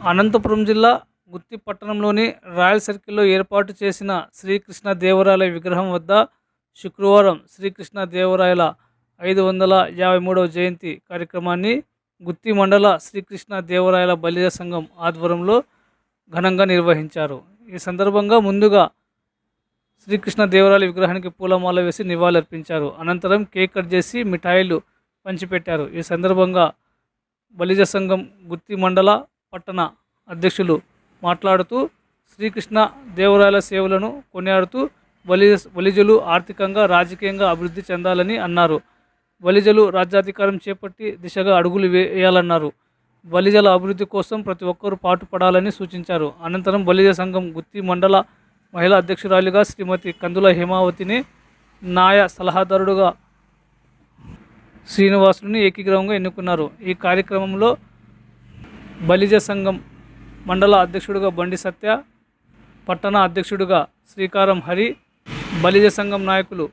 అనంతపురం జిల్లా గుత్తి పట్టణంలోని రాయల్ సర్కిల్లో ఏర్పాటు చేసిన శ్రీకృష్ణ దేవరాయల విగ్రహం వద్ద శుక్రవారం శ్రీకృష్ణ దేవరాయల ఐదు వందల యాభై మూడవ జయంతి కార్యక్రమాన్ని గుత్తి మండల శ్రీకృష్ణ దేవరాయల బలిజ సంఘం ఆధ్వర్యంలో ఘనంగా నిర్వహించారు. ఈ సందర్భంగా ముందుగా శ్రీకృష్ణ దేవరాయల విగ్రహానికి పూలమాల వేసి నివాళులర్పించారు. అనంతరం కేక్ కట్ చేసి మిఠాయిలు పంచిపెట్టారు. ఈ సందర్భంగా బలిజ సంఘం గుత్తి మండల పట్టణ అధ్యక్షులు మాట్లాడుతూ శ్రీకృష్ణ దేవరాయల సేవలను కొనియాడుతూ బలిజ బలిజలు ఆర్థికంగా రాజకీయంగా అభివృద్ధి చెందాలని అన్నారు. బలిజలు రాజ్యాధికారం చేపట్టి దిశగా అడుగులు వేయాలన్నారు. బలిజల అభివృద్ధి కోసం ప్రతి ఒక్కరూ పాటుపడాలని సూచించారు. అనంతరం బలిజ సంఘం గుత్తి మండల మహిళా అధ్యక్షురాలిగా శ్రీమతి కందుల హేమావతిని న్యాయ సలహాదారుడుగా శ్రీనివాసుని ఏకీగ్రహంగా ఎన్నుకున్నారు. ఈ కార్యక్రమంలో బలిజ సంఘం మండల అధ్యక్షుడిగా బండి సత్య పట్టణ అధ్యక్షుడిగా శ్రీకారం హరి బలిజ సంఘం నాయకులు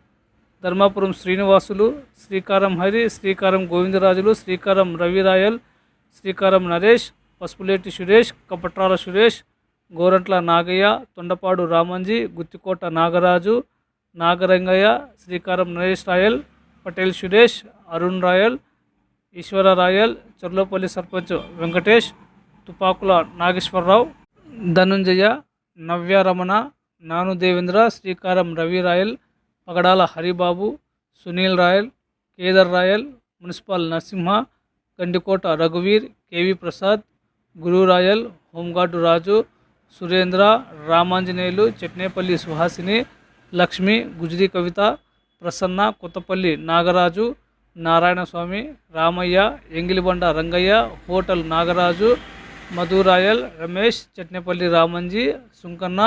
ధర్మాపురం శ్రీనివాసులు శ్రీకారం హరి శ్రీకారం గోవిందరాజులు శ్రీకారం రవిరాయల్ శ్రీకారం నరేష్ పసుపులేటి సురేష్ కపట్రాల సురేష్ గోరంట్ల నాగయ్య తొండపాడు రామంజీ గుత్తికోట నాగరాజు నాగరంగయ్య శ్రీకారం నరేష్ రాయల్ పటేల్ సురేష్ అరుణ్ రాయల్ ఈశ్వర Rayal Charlopalli sarpanch Venkatesh Tupakula Nageswara Rao Dhananjaya Navya Ramana Nanu Devendra Srikaram Ravi Rayal Pagadala Haribabu Sunil Rayal Kedar Rayal municipal Narasimha Gandikota రఘువీర్ KV Prasad Guru Rayal home guard Raju Surendra Ramanjaneyulu Chetnepalli Suhasini Lakshmi Gujari Kavitha Prasanna Kothapalli Nagaraju Narayanaswamy Ramaiah Engilibanda Rangaiah hotel Nagaraju Madhurayal Ramesh Chatnepalli Ramanji Sunkanna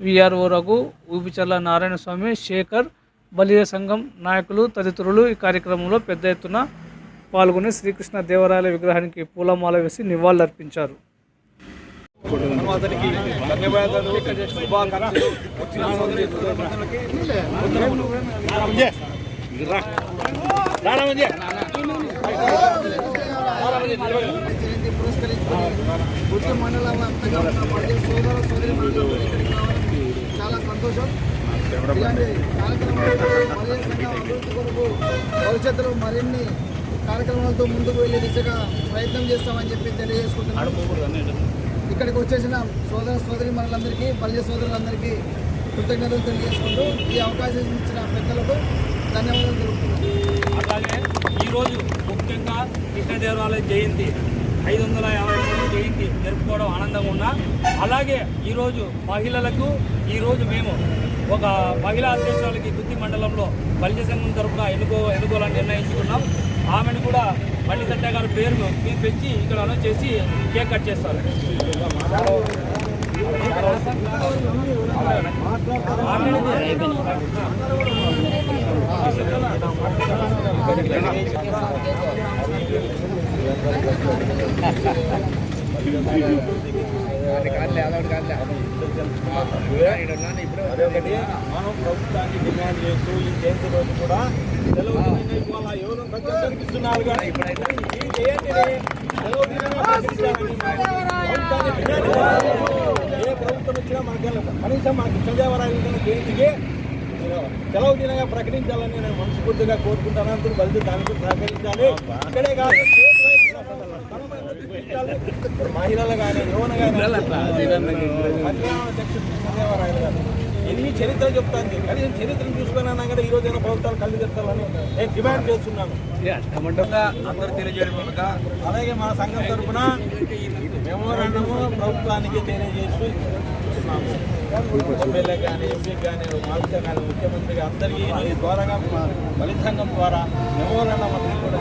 VRO Raghu Oopicharla Narayanaswamy Shekhar Baliya సంఘం నాయకులు తదితరులు ఈ కార్యక్రమంలో పెద్ద ఎత్తున పాల్గొని శ్రీకృష్ణ దేవరాయల విగ్రహానికి పూలమాల వేసి నివాళులర్పించారు. అతనికి ధన్యవాదాలు. శుభాకాంక్షలు. వచ్చిన సోదరి జయంతి పురస్కరించుకొని గుర్తు మండల వ్యాప్తంగా ఉన్న ప్రతి సోదర సోదరి ఇక్కడికి రావడం చాలా సంతోషం ఇలాంటి కార్యక్రమాలు మరియు సంఘం అభివృద్ధి కొరకు భవిష్యత్తులో మరిన్ని కార్యక్రమాలతో ముందుకు వెళ్ళే దిశగా ప్రయత్నం చేస్తామని చెప్పి తెలియజేసుకుంటున్నాను ఇక్కడికి వచ్చేసిన సోదర సోదరి మనలందరికీ బల్య సోదరులందరికీ కృతజ్ఞతలు తెలియజేసుకుంటూ ఈ అవకాశం ఇచ్చిన పెద్దలకు ధన్యవాదాలు. అలాగే ఈరోజు ముఖ్యంగా కృష్ణదేవరాయల జయంతి ఐదు వందల యాభై మూడు జయంతి జరుపుకోవడం ఆనందంగా ఉన్నా. అలాగే ఈరోజు మహిళలకు ఈరోజు మేము ఒక మహిళా అధ్యక్షులకి గుత్తి మండలంలో బలిజ సంఘం తరపున ఎన్నుకో ఎన్నుకోవాలని నిర్ణయించుకున్నాం. ఆమెను కూడా మళ్ళీ సత్య గారి పేరు మీరు పెంచి ఇక్కడ అనౌన్స్ చేసి కేక్ కట్ చేస్తారు అదొకటి మనం ప్రభుత్వాన్ని డిమాండ్ చేస్తూ ఈ జయంతి రోజు కూడా సెలవు ఇవాళ ఎవరు ప్రతి ఒక్కరికి ఇస్తున్నారు కానీ ఏ ప్రభుత్వం వచ్చినా మనకి కనీసం జయంతికి సెలవు దినంగా ప్రకటించాలని నేను మనస్ఫూర్తిగా కోరుకుంటాను. అందరూ బలిసి దానికి సహకరించాలి. ఇక్కడే కాదు మహిళలు కానీ యువన కానీ కృష్ణదేవరాయలు గారు ఎన్ని చరిత్ర చెప్తాను కనీసం చరిత్రను చూసుకొని అన్నా కూడా ఈ రోజైనా ప్రభుత్వాలు కళ్ళు చెప్తారని నేను డిమాండ్ చేస్తున్నాను. అందరూ తెలియజేయడం అలాగే మా సంఘం తరఫున మెమోరాండము ప్రభుత్వానికి తెలియజేస్తూ ఇస్తున్నాము ఎమ్మెల్యే కానీ ఎంపీ కానీ మాల్సా కానీ ముఖ్యమంత్రి అందరికీ ఈ ద్వారాగా బలి సంఘం ద్వారా మెమోరాండం మంత్రి కూడా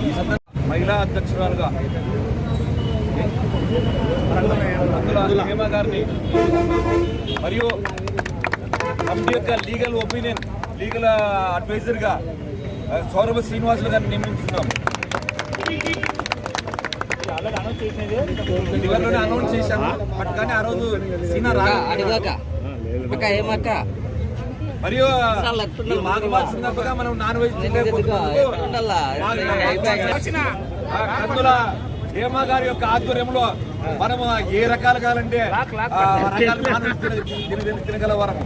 ఈ సందర్భంగా మహిళా అధ్యక్షురాలుగా అందులో హేమ గారిని మరియు కంపెనీ యొక్క లీగల్ ఒపీనియన్ లీగల్ అడ్వైజర్గా సౌరభ శ్రీనివాసులు గారిని నియమించుకున్నాం. ఇదివరలోనే అనౌన్స్ చేశాము బట్ కానీ ఆ రోజు సీనా రాలేదు అక్క ఏమక్క మరియు మనం నాన్ వెజ్ కందుల హేమ గారి యొక్క ఆధ్వర్యంలో మనము ఏ రకాలు కావాలంటే తినగల వరం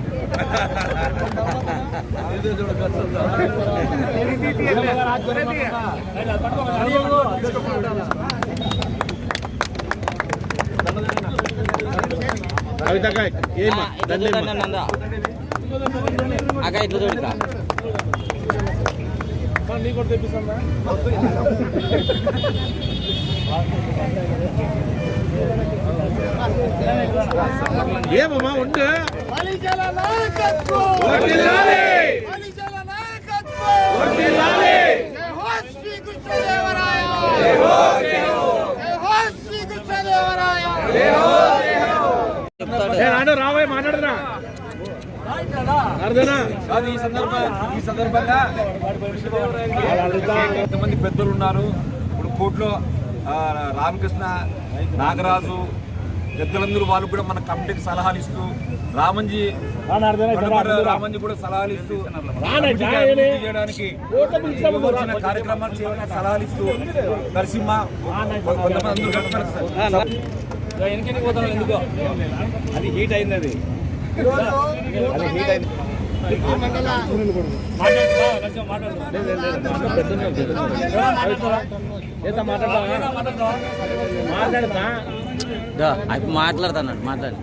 అక్క ఇట్లా ఏమమ్మా ఉండు! జై హో శ్రీ కృష్ణదేవరాయ జై హో శ్రీ కృష్ణదేవరాయ రాబోయే మాట్లాడుతున్నా కాదు ఈ సందర్భ ఈ సందర్భంగా ఎంతమంది పెద్దలు ఉన్నారు? ఇప్పుడు కోర్టులో రామకృష్ణ నాగరాజు పెద్దలందరూ వాళ్ళు కూడా మన కమిటీకి సలహాలు ఇస్తూ రామంజీ రామంజీ కూడా సలహాలు ఇస్తూ చేయడానికి కార్యక్రమాలు చేయడానికి సలహాలు ఇస్తూ నరసింహ కొంతమంది అందరూ ఎందుకో? అది హీట్ అయింది అది. మాట్లాడుతున్నా అవి మాట్లాడతాను మాట్లాడు.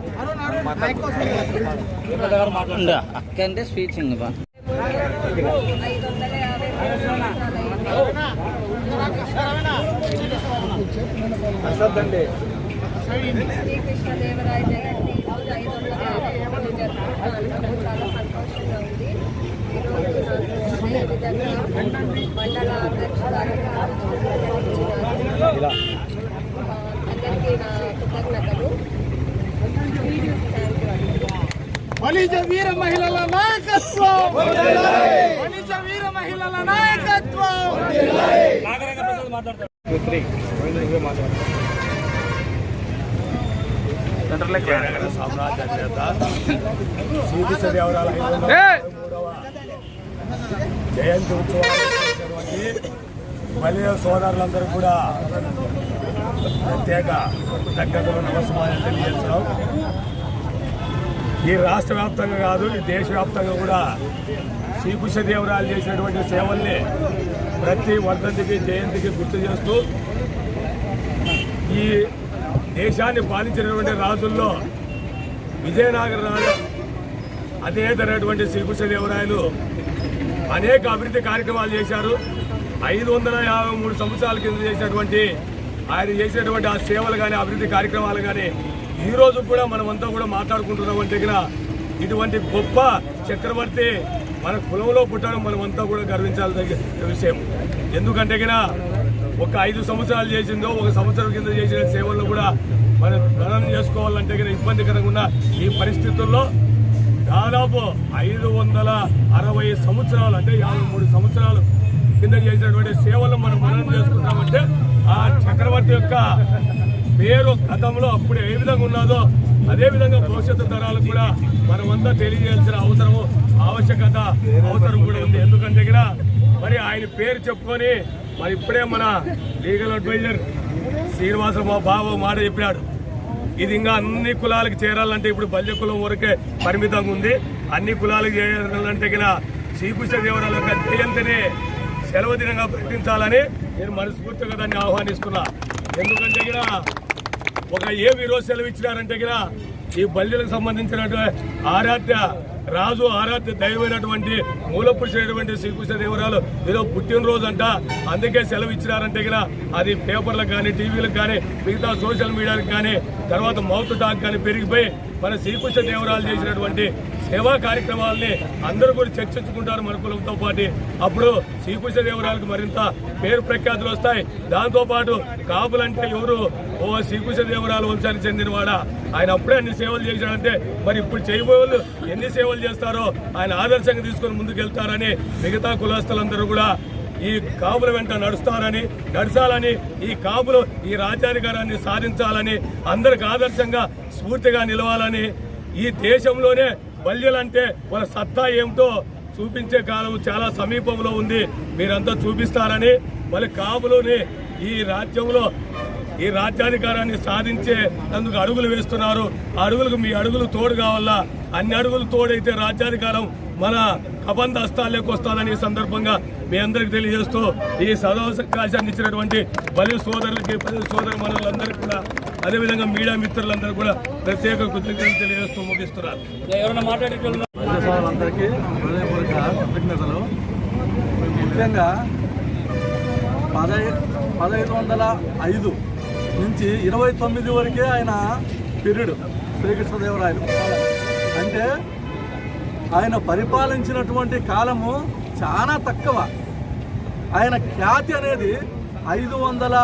అక్క అంటే స్పీచ్ ఇంకా శ్రీకృష్ణదేవరాయ జయంతి ఈరోజు ఐదు వందల యాభై చాలా సంతోషంగా ఉంది ఈరోజు నాకు అదేవిధంగా మండల అధ్యక్షురాలుగా అందరికీ నా కృతజ్ఞతలు వీర మహిళల నాయకత్వం! బలిజ వీర మహిళల నాయకత్వం నాగరిక జయంతి ఉత్సవాలు చేసినటువంటి బలియ సోదరులందరూ కూడా ప్రత్యేక కృతజ్ఞతలు నమస్కారం తెలియజేస్తున్నాం. ఈ రాష్ట్ర వ్యాప్తంగా కాదు ఈ దేశవ్యాప్తంగా కూడా శ్రీకృష్ణదేవరాయలు చేసినటువంటి సేవల్ని ప్రతి వర్ధంతికి జయంతికి గుర్తు చేస్తూ ఈ దేశాన్ని పాలించినటువంటి రాజుల్లో విజయనగర రాజు అదేతరైనటువంటి శ్రీకృష్ణదేవరాయలు అనేక అభివృద్ధి కార్యక్రమాలు చేశారు. ఐదు వందల యాభై మూడు సంవత్సరాల కింద చేసినటువంటి ఆయన చేసినటువంటి ఆ సేవలు కానీ అభివృద్ధి కార్యక్రమాలు కానీ ఈరోజు కూడా మనమంతా కూడా మాట్లాడుకుంటున్నాం దగ్గర ఇటువంటి గొప్ప చక్రవర్తి మన కులంలో పుట్టడం మనమంతా కూడా గర్వించాల్సిన విషయం. ఎందుకంటే ఒక ఐదు సంవత్సరాలు చేసిందో ఒక సంవత్సరం కింద చేసిన సేవలను కూడా మనం గణన చేసుకోవాలంటే గిన ఇబ్బందికరంగా ఉన్న ఈ పరిస్థితుల్లో దాదాపు ఐదు వందల అరవై సంవత్సరాలు అంటే యాభై మూడు సంవత్సరాలు కింద చేసినటువంటి సేవలు మనం మననం చేసుకుంటామంటే ఆ చక్రవర్తి యొక్క పేరు గతంలో అప్పుడు ఏ విధంగా ఉన్నదో అదేవిధంగా భవిష్యత్తు తరాలకు కూడా మనమంతా తెలియజేయాల్సిన అవసరము ఆవశ్యకత అవసరం కూడా ఉంది. ఎందుకంటే ఇక్కడ మరి ఆయన పేరు చెప్పుకొని మరి ఇప్పుడే మన లీగల్ అడ్వైజర్ శ్రీనివాస మా మాట చెప్పాడు ఇది ఇంకా అన్ని కులాలకు చేరాలంటే ఇప్పుడు బల్య కులం వరకే పరిమితంగా ఉంది. అన్ని కులాలకు చేరాలంటే కినా శ్రీకృష్ణ దేవరాల యొక్క జయంతిని సెలవు దినంగా ప్రకటించాలని నేను మనస్ఫూర్తిగా దాన్ని ఆహ్వానిస్తున్నా. ఎందుకంటే గిన ఒక ఏ రోజు సెలవు ఇచ్చినారంటే గిన ఈ బల్యలకు సంబంధించినటువంటి ఆరాధ్య రాజు ఆరాధ్య దైవమైనటువంటి మూల పురుషుడైనటువంటి శ్రీకృష్ణ దేవరాలు ఏదో పుట్టినరోజు అంట అందుకే సెలవు ఇచ్చినారంటే కదా అది పేపర్లకు కానీ టీవీలకు కానీ మిగతా సోషల్ మీడియాలకు కానీ తర్వాత మౌత్ టాక్ కానీ పెరిగిపోయి మన శ్రీకృష్ణ దేవరాలు చేసినటువంటి సేవా కార్యక్రమాలని అందరూ కూడా చర్చించుకుంటారు మన కులంతో పాటు. అప్పుడు శ్రీకృష్ణదేవరాయలకు మరింత పేరు ప్రఖ్యాతులు వస్తాయి. దాంతోపాటు కాపులంటే ఎవరు? ఓ శ్రీకృష్ణదేవరాయలు వంశానికి చెందినవాడ? ఆయన అప్పుడే అన్ని సేవలు చేశాడంటే మరి ఇప్పుడు చేయబోయే వాళ్ళు ఎన్ని సేవలు చేస్తారో ఆయన ఆదర్శంగా తీసుకొని ముందుకెళ్తారని మిగతా కులస్తులందరూ కూడా ఈ కాపుల వెంట నడుస్తారని నడచాలని ఈ కాపులు ఈ రాజ్యాధికారాన్ని సాధించాలని అందరికి ఆదర్శంగా స్ఫూర్తిగా నిలవాలని ఈ దేశంలోనే బల్యలంటే వాళ్ళ సత్తా ఏమిటో చూపించే కాలం చాలా సమీపంలో ఉంది. మీరంతా చూపిస్తారని మళ్ళీ కాపులోని ఈ రాజ్యంలో ఈ రాజ్యాధికారాన్ని సాధించే అందుకు అడుగులు వేస్తున్నారు. ఆ అడుగులకు మీ అడుగులు తోడు కావాలా అన్ని అడుగులు తోడైతే రాజ్యాధికారం మన కబంధ హస్తాల్లోకి వస్తుందని ఈ సందర్భంగా మీ అందరికి తెలియజేస్తూ ఈ సదవకాశాన్ని ఇచ్చినటువంటి బలి సోదరులకి బలి సోదర మనులందరికీ కూడా అదేవిధంగా మీడియా మిత్రులందరూ కూడా ప్రత్యేక కృతజ్ఞతలు తెలియజేస్తూ ముగిస్తున్నారు ఎవరైనా హృదయపూర్వక కృతజ్ఞతలు. ముఖ్యంగా పదై పదహైదు వందల ఐదు నుంచి ఇరవై తొమ్మిది వరకే ఆయన పీరియడ్ శ్రీకృష్ణదేవరాయలు. అంటే ఆయన పరిపాలించినటువంటి కాలము చాలా తక్కువ. ఆయన ఖ్యాతి అనేది ఐదు వందల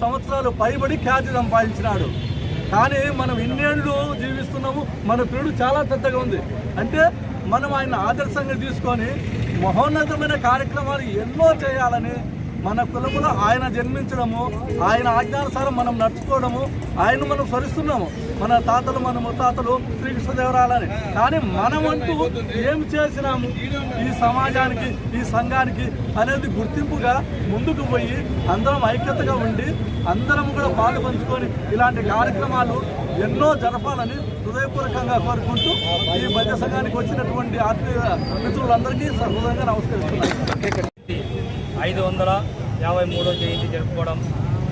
సంవత్సరాలు పైబడి ఖ్యాతి సంపాదించినాడు. కానీ మనం ఇన్నేళ్ళు జీవిస్తున్నాము మన పీడు చాలా పెద్దగా ఉంది. అంటే మనం ఆయన ఆదర్శంగా తీసుకొని మహోన్నతమైన కార్యక్రమాలు ఎన్నో చేయాలని మన కులములో ఆయన జన్మించడము ఆయన ఆజ్ఞానుసారం మనం నడుచుకోవడము ఆయన మనం స్మరిస్తున్నాము. మన తాతలు మన ముత్తాతలు శ్రీకృష్ణదేవరాలని కానీ మనమంటూ ఏం చేసినాము? ఈ సమాజానికి ఈ సంఘానికి అనేది గుర్తింపుగా ముందుకు పోయి అందరం ఐక్యతగా ఉండి అందరం కూడా పాలు పంచుకొని ఇలాంటి కార్యక్రమాలు ఎన్నో జరపాలని హృదయపూర్వకంగా కోరుకుంటూ ఈ మధ్య సంఘానికి వచ్చినటువంటి ఆత్మీయ మిత్రులందరికీ సహృదంగా నమస్కరిస్తున్నాను. ఐదు వందల యాభై మూడో జయంతి జరుపుకోవడం.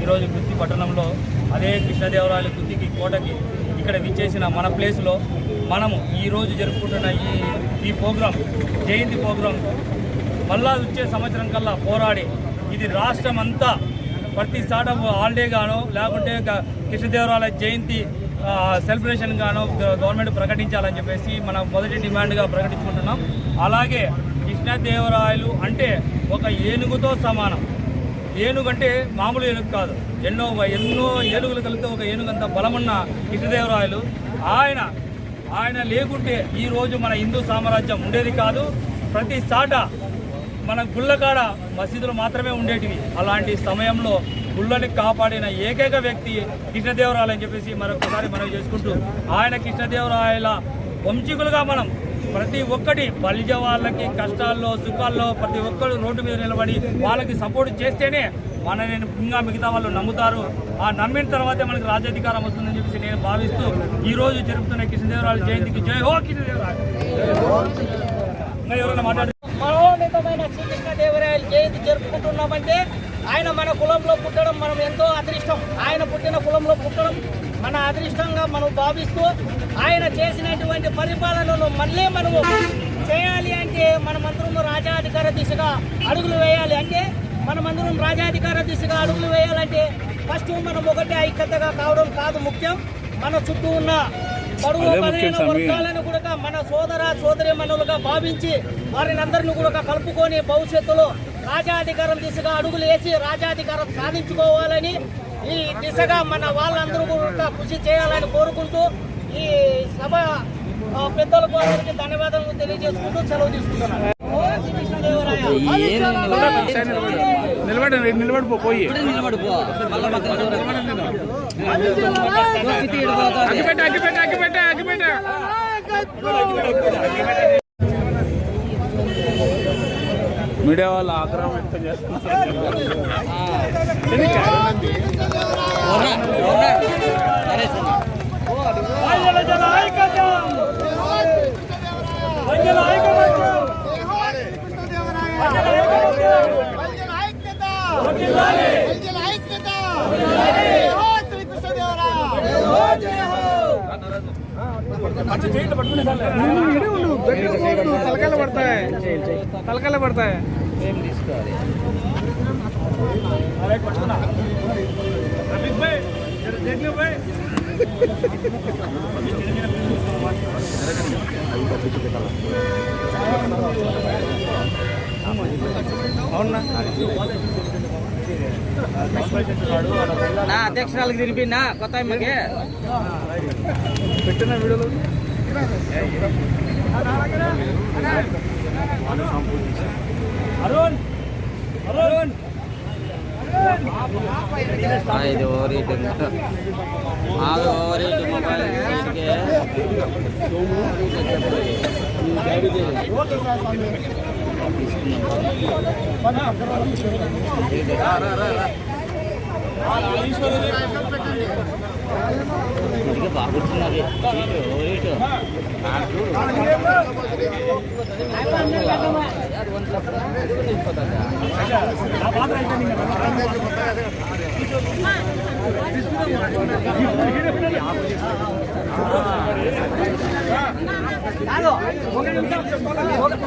ఈరోజు గుత్తి పట్టణంలో అదే కృష్ణదేవరాయల గుత్తికి కోటకి ఇక్కడ విచ్చేసిన మన ప్లేస్లో మనము ఈరోజు జరుపుకుంటున్న ఈ ఈ ప్రోగ్రాం జయంతి ప్రోగ్రాం మళ్ళా వచ్చే సంవత్సరం కల్లా పోరాడి ఇది రాష్ట్రం అంతా ప్రతి స్టార్టప్ హాలిడే గాను లేకుంటే కృష్ణదేవరాయల జయంతి సెలబ్రేషన్ గాను గవర్నమెంట్ ప్రకటించాలని చెప్పేసి మనం మొదటి డిమాండ్గా ప్రకటించుకుంటున్నాం. అలాగే కృష్ణదేవరాయలు అంటే ఒక ఏనుగుతో సమానం. ఏనుగు అంటే మామూలు ఏనుగు కాదు. ఎన్నో ఎన్నో ఏనుగులు కలిగితే ఒక ఏనుగు అంత బలమున్న కృష్ణదేవరాయలు ఆయన ఆయన లేకుంటే ఈరోజు మన హిందూ సామ్రాజ్యం ఉండేది కాదు. ప్రతి చాట మన గుళ్ళకాడ మసీదులు మాత్రమే ఉండేటివి. అలాంటి సమయంలో గుళ్ళని కాపాడిన ఏకైక వ్యక్తి కృష్ణదేవరాయలు అని చెప్పేసి మరొకసారి మనం చేసుకుంటూ ఆయన కృష్ణదేవరాయల వంశీకులుగా మనం ప్రతి ఒక్కటి బలిజ వాళ్ళకి కష్టాల్లో సుఖాల్లో ప్రతి ఒక్కరు రోడ్డు మీద నిలబడి వాళ్ళకి సపోర్ట్ చేస్తేనే మనని ఇంకా మిగతా వాళ్ళు నమ్ముతారు. ఆ నమ్మిన తర్వాతే మనకి రాజ్యాధికారం వస్తుందని చెప్పేసి నేను భావిస్తూ ఈ రోజు జరుపుతున్న కృష్ణదేవరాయల జయంతికి జై హో కృష్ణదేవరాయ ఇంకా ఎవరైనా మాట్లాడు మహోన్నతమైన శ్రీకృష్ణదేవరాయల జయంతి జరుపుకుంటున్నామంటే ఆయన మన కులంలో పుట్టడం మనం ఎంతో అదృష్టం. ఆయన పుట్టిన కులంలో పుట్టడం మన అదృష్టంగా మనం భావిస్తూ ఆయన చేసినటువంటి పరిపాలనను మళ్ళీ మనము చేయాలి అంటే మనమందరం రాజాధికార దిశగా అడుగులు వేయాలి. అంటే మనమందరం రాజాధికార దిశగా అడుగులు వేయాలంటే ఫస్ట్ మనం ఒకటే ఐక్యతగా కావడం కాదు ముఖ్యం. మన చుట్టూ ఉన్న బడుగు బలహీన వర్గాలను కూడా మన సోదర సోదరి మనులుగా భావించి వారిని అందరిని కూడా కలుపుకొని భవిష్యత్తులో రాజాధికారం దిశగా అడుగులు వేసి రాజాధికారం సాధించుకోవాలని ఈ దిశగా మన వాళ్ళందరూ కూడా కృషి చేయాలని కోరుకుంటూ ఈ సభ పెద్దలకు అందరికీ ధన్యవాదాలు తెలియజేసుకుంటూ సెలవు తీసుకుంటున్నాను. నిలబడి నిలబడిపో పోయి. అగ్గిపెట్ట అగ్గిపెట్ట అగ్గిపెట్ట అగ్గిపెట్ట మీడియా వాళ్ళు ఆగ్రహం వ్యక్తం చేస్తున్నారు తలకాయలు పడతాయి తలకాయలు పడతాయి అరే, పట్టుకున్నా. రఫీక్ భాయ్, నా అధ్యక్షురాలకు తిరిపినా కొత్త అమ్మకి పెట్టిన వీడియోలు అరుణ్! అరుణ్! ఆ, ఇది ఓవర్ హీటింగ్ మాది ఓవర్ హీటింగ్ మొబైల్ సీట్కి ఇక బాగుంటున్నది. ఓరేటు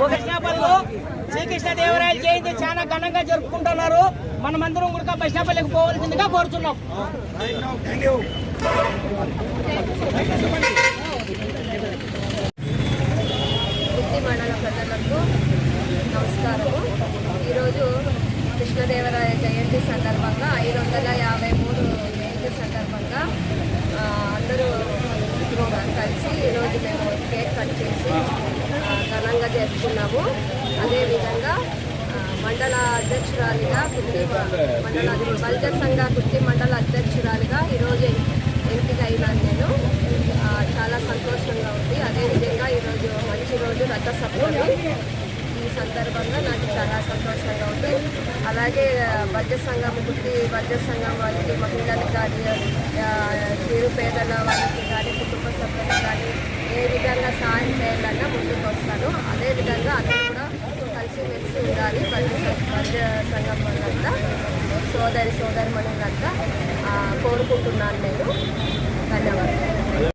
కృష్ణాపల్లిలో శ్రీకృష్ణ జయంతి చాలా ఘనంగా జరుపుకుంటున్నారు. మనమందరం కూడా బస్టాపల్లికి పోవాల్సిందిగా కోరుతున్నాం బుద్ధి మండల ప్రజలకు నమస్కారము. ఈరోజు కృష్ణదేవరాయ జయంతి సందర్భంగా ఐదు వందల యాభై మూడు జయంతి సందర్భంగా అందరూ కలిసి ఈరోజు మేము కేక్ కట్ చేసి ఘనంగా జరుపుకున్నాము. అదేవిధంగా మండల అధ్యక్షురాలిగా కుర్తి మండల బలిజ సంఘ కుర్తి మండల అధ్యక్షురాలిగా ఈరోజు ఎంపీగా అయినాను నేను. చాలా సంతోషంగా ఉంది. అదేవిధంగా ఈరోజు మంచి రోజు రథ రథసప్తమి ఈ సందర్భంగా నాకు చాలా సంతోషంగా ఉంది. అలాగే వద్య సంఘం గురించి వద్య సంఘం వాళ్ళకి మహిళలకు కానీ నిరుపేదల వాళ్ళకి కానీ కుటుంబ సభ్యులు కానీ ఏ విధంగా సహాయం చేయాలన్నా ముందుకు వస్తాను. అదేవిధంగా అందరూ కూడా కలిసిమెలిసి ఉండాలి. వద్య వద్య సంఘం వల్ల సోదరి సోదరి మనులంతా కోరుకుంటున్నాను నేను. ధన్యవాదాలు.